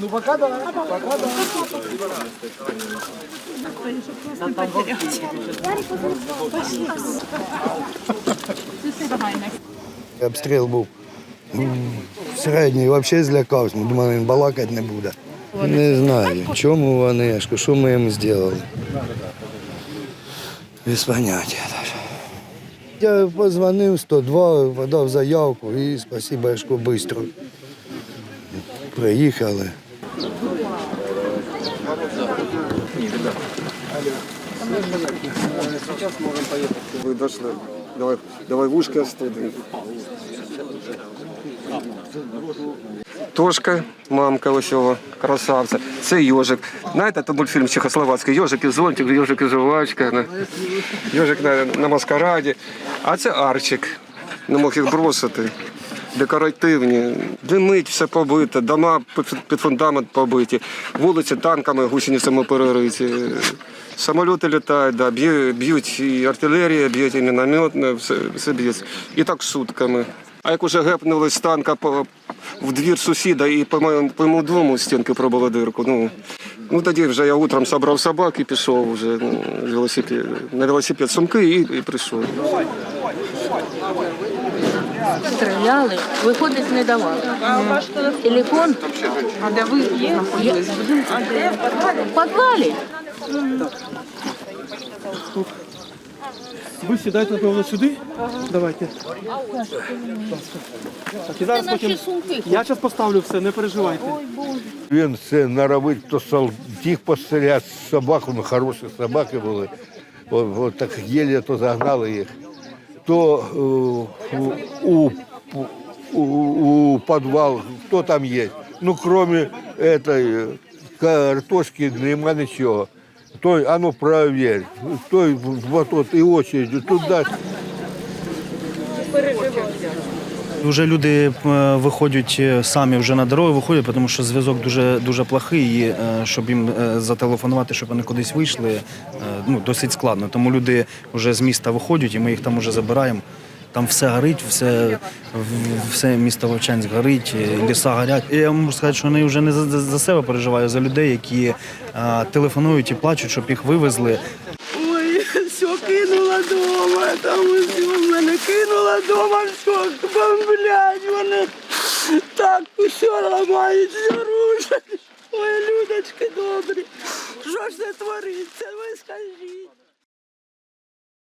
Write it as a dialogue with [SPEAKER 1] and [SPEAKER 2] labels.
[SPEAKER 1] Ну пока да, пока да.
[SPEAKER 2] Обстріл був середній, взагалі злякався. Думав, він балакати не буде. Не знаю, чому вони, що ми їм зробили. Без поняття. Я позвонив 102, подав заявку і спасибо, що швидко. Приїхали.
[SPEAKER 3] Вы дошли. Давай, давай в ушко студи. Тошка, мамка ось його, красавця. Це йожик. Знаєте, це мультфільм чехословацький. Йожик і зонтик, йожик і жувачка. Йожик на, на маскараді. А це Арчик. Не мог їх бросити. Декоративні, димить, все побите, дома під- фундамент побиті, вулиці танками, гусеницями перериті. Самоліти літають, да, б'ють і артилерія, б'ють і мінометне, все, все б'ється. І так сутками. А як уже гепнули з танка в двір сусіда і по моєму, по моєму дому стінки пробили дирку. Ну, ну тоді вже я утром собрав собак і пішов вже ну, велосипед, на велосипед сумки і, і прийшов.
[SPEAKER 4] Стріляли, виходить не давали. Телефон. А де ви є? В підвалі.
[SPEAKER 1] Ви сідайте, напевно, сюди. Давайте. Так, і зараз потім... Я зараз поставлю все, не переживайте.
[SPEAKER 5] Він це наробить, то сол... тих постріляти собак, ну, хороші собаки були. От, от так єлі то загнали їх. То е, у, у, у, у підвал, хто там є? Ну, крім этой картошки, нема нічого. Той, а ну провір, той вот от і очередь, туди.
[SPEAKER 6] Вже люди е, виходять е, самі вже на дорогу, виходять, тому що зв'язок дуже дуже плохий. І е, щоб їм зателефонувати, щоб вони кудись вийшли, ну досить складно. Тому люди вже з міста виходять, і ми їх там вже забираємо. Там все горить, все, все місто Вовчанськ горить, ліса горять. І я можу сказати, що вони вже не за, за- себе переживаю, а за людей, які е, телефонують і плачуть, щоб їх вивезли.
[SPEAKER 7] Ой, все кинула дома, там ось мене кинула дома, все, бомблять, вони так все ламають, все рушать. Ой, людочки добрі, що ж це твориться, ви скажіть.